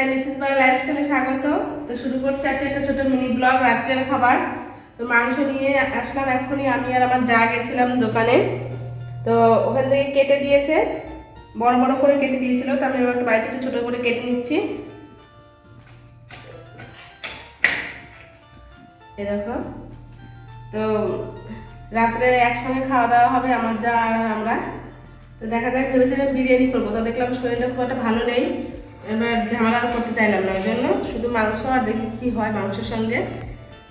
লাইফস্টাইলে স্বাগত। তো শুরু করছে আজকে একটা ছোট মিনি ব্লগ রাত্রের খাবার। তো মাংস নিয়ে আসলাম এখনই আমি আর আমার যা গেছিলাম দোকানে। তো ওখান থেকে কেটে দিয়েছে। বড় বড় করে কেটে দিয়েছিল, তো আমি একটু বাড়িতে একটু ছোটো করে কেটে নিচ্ছি। এ দেখো। তো রাত্রে একসঙ্গে খাওয়া দাওয়া হবে, আমার যা আর আমরা। তো দেখা যাক, ভেবেছিলাম বিরিয়ানি করব, তো দেখলাম শরীরটা খুব একটা ভালো নেই। এবার ঝামেলা করতে চাইলাম না ওই জন্য শুধু মাংস আর দেখি কি হয় মাংসের সঙ্গে।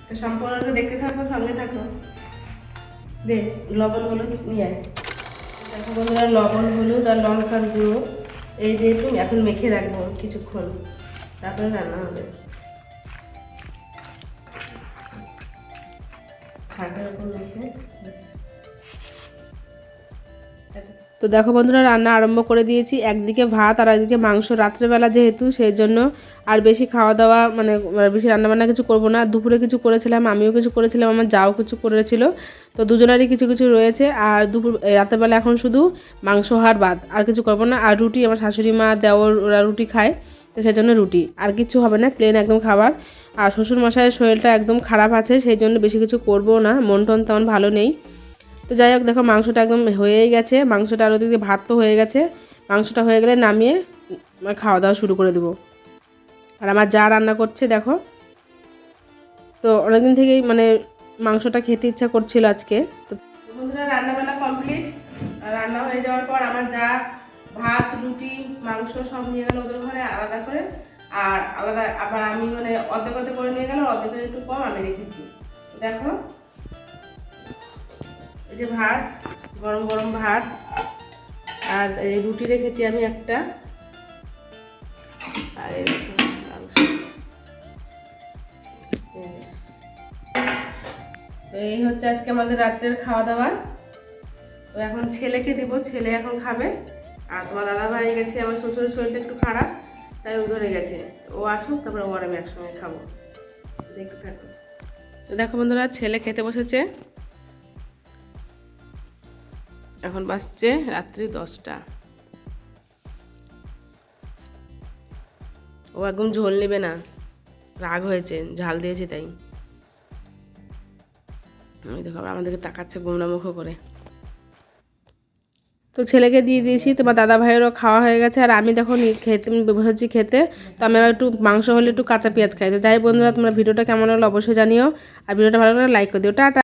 তো সম্পূর্ণটা দেখতে থাকো, সঙ্গে থাকো। দে, লবণ, হলুদ নিয়ে দেখো বন্ধুরা, লবণ, হলুদ আর লঙ্কার গুঁড়ো। এই দিয়ে তুমি এখন মেখে রাখব কিছুক্ষণ। তারপরে রান্না হবে। মেখে। তো দেখো বন্ধুরা, রান্না আরম্ভ করে দিয়েছি। একদিকে ভাত আর একদিকে মাংস। রাত্রেবেলা যেহেতু সেই জন্য আর বেশি খাওয়া দাওয়া মানে বেশি রান্নাবান্না কিছু করব না। দুপুরে কিছু করেছিলাম, আমিও কিছু করেছিলাম, আমার যাও কিছু করেছিল। তো দুজনেরই কিছু কিছু রয়েছে। আর দুপুর রাতেরবেলা এখন শুধু মাংস হার ভাত। আর কিছু করব না। আর রুটি, আমার শাশুড়ি মা, দেওর, ওরা রুটি খায়, তো সেই জন্য রুটি। আর কিছু হবে না প্লেন একদম খাবার। আর শ্বশুর মশাইয়ের শরীরটা একদম খারাপ আছে, সেই জন্য বেশি কিছু করব না। মন টন তেমন ভালো নেই। তো যাই হোক, দেখো মাংসটা একদম হয়েই গেছে। মাংসটা আর ওদিকে ভাত তো হয়ে গেছে। মাংসটা হয়ে গেলে নামিয়ে খাওয়া দাওয়া শুরু করে দেবো। আর আমার যা রান্না করছে, দেখো। তো অনেকদিন থেকেই মানে মাংসটা খেতে ইচ্ছা করছিল আজকে। তো বন্ধুরা, রান্নাবান্না কমপ্লিট রান্না হয়ে যাওয়ার পর আমার যা ভাত, রুটি, মাংস সব নিয়ে গেল ওদের ঘরে আলাদা করে। আর আলাদা, আবার আমি মানে অর্ধেক অর্ধেক করে নিয়ে গেল অর্ধেকের একটু কম আমি রেখেছি। দেখো যে ভাত, গরম গরম ভাত, আর রুটি রেখেছি আমি একটা। আর এই হচ্ছে আজকে আমাদের রাত্রের খাওয়া দাওয়া তো এখন ছেলেকে দিব, ছেলে এখন খাবে। আর তোমার দাদা ভাই গেছে, আমার শ্বশুরের শরীরটা একটু খারাপ, তাই ও ধরে গেছে। ও আসুক, তারপরে ও আর আমি একসঙ্গে খাব। দেখতে থাকো। তো দেখো বন্ধুরা, ছেলে খেতে বসেছে। এখন বাজছে রাত্রি দশটা। ও একদম ঝোল নেবে না। রাগ হয়েছে, ঝাল দিয়েছে তাই। ওই দেখো আমাদেরকে তাকাচ্ছে গোমরা মুখ করে। তো ছেলেকে দিয়ে দিয়েছি, তোমার দাদা ভাইয়েরও খাওয়া হয়ে গেছে। আর আমি দেখো খেতে বসেছি খেতে। তো আমি একটু মাংস হলে একটু কাঁচা পেঁয়াজ খাই। তো যাই বন্ধুরা, তোমরা ভিডিওটা কেমন হলো অবশ্যই জানিও। আর ভিডিওটা ভালো লাগলে লাইক করে দিও। টাটা।